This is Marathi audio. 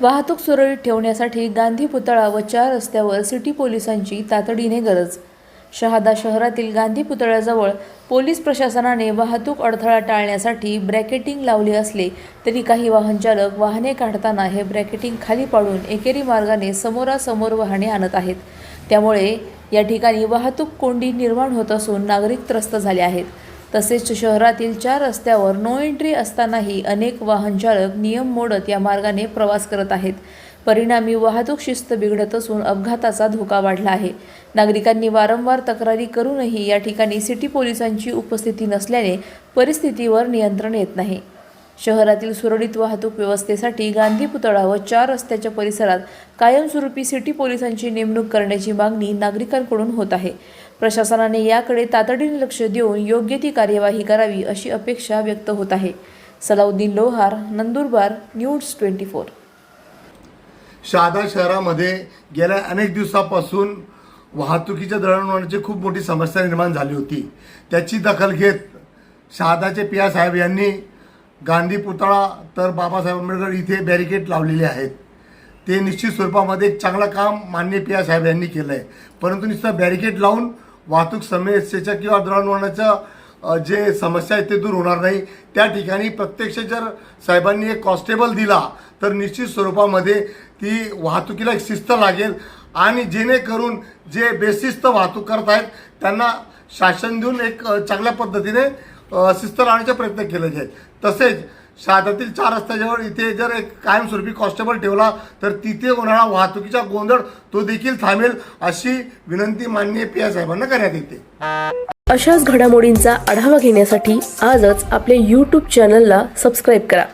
वाहतूक सुरळीत ठेवण्यासाठी गांधी पुतळा व चार रस्त्यावर सिटी पोलिसांची तातडीने गरज. शहादा शहरातील गांधी पुतळ्याजवळ पोलीस प्रशासनाने वाहतूक अडथळा टाळण्यासाठी ब्रॅकेटिंग लावले असले तरी काही वाहनचालक वाहने काढताना हे ब्रॅकेटिंग खाली पाडून एकेरी मार्गाने समोरासमोर वाहने आणत आहेत. त्यामुळे या ठिकाणी वाहतूक कोंडी निर्माण होत असून नागरिक त्रस्त झाले आहेत. तसेच शहरातील चार रस्त्यावर नो एंट्री असतानाही अनेक वाहनचालक नियम मोडत या मार्गाने प्रवास करत आहेत. परिणामी वाहतूक शिस्त बिघडत असून अपघाताचा धोका वाढला आहे. नागरिकांनी वारंवार तक्रारी करूनही या ठिकाणी सिटी पोलिसांची उपस्थिती नसल्याने परिस्थितीवर नियंत्रण येत नाही. शहरातील सुरळीत वाहतूक व्यवस्थेसाठी गांधी पुतळा व चार रस्त्याच्या परिसरात कायमस्वरूपी सिटी पोलिसांची नेमणूक करण्याची मागणी नागरिकांकडून होत आहे. प्रशासनाने याकडे तातडीने लक्ष देऊन योग्य ती कार्यवाही करावी अशी अपेक्षा व्यक्त होत आहे. Salauddin Lohar Nandurbar news twenty four. Shahada शहरामध्ये गेल्या अनेक दिवसापासून वाहतुकीच्या दळणवळणाची खूप मोठी समस्या निर्माण झाली होती. त्याची दखल घेत शहादाचे पिया साहेब यांनी गांधी पुतळा तर बाबासाहेब आंबेडकर इथे बॅरिकेड लावलेले आहेत. ते निश्चित स्वरूपामध्ये एक चांगलं काम मान्य पिया साहेब यांनी केलं आहे परंतु नुसतं बॅरिकेड लावून वाहतूक समस्येच्या किंवा दळणवळणाच्या जे समस्या आहेत ते दूर होणार नाही. त्या ठिकाणी प्रत्यक्ष जर साहेबांनी एक कॉन्स्टेबल दिला तर निश्चित स्वरूपामध्ये ती वाहतुकीला एक शिस्त लागेल. आणि जेणेकरून जे बेशिस्त वाहतूक करत आहेत त्यांना शासन देऊन एक चांगल्या पद्धतीने शिस्त लावण्याचा प्रयत्न केले जाईल. तसेच शहादातील चार रस्त्याजवळ इथे जर एक कायमस्वरूपी कॉन्स्टेबल ठेवला तर तिथे होणारा वाहतुकीचा गोंधळ तो देखील थांबेल अशी विनंती माननीय पी आय साहेबांना करण्यात येते. अशाच घडामोडींचा आढावा घेण्यासाठी आजच आपल्या यूट्यूब चॅनलला सबस्क्राईब करा.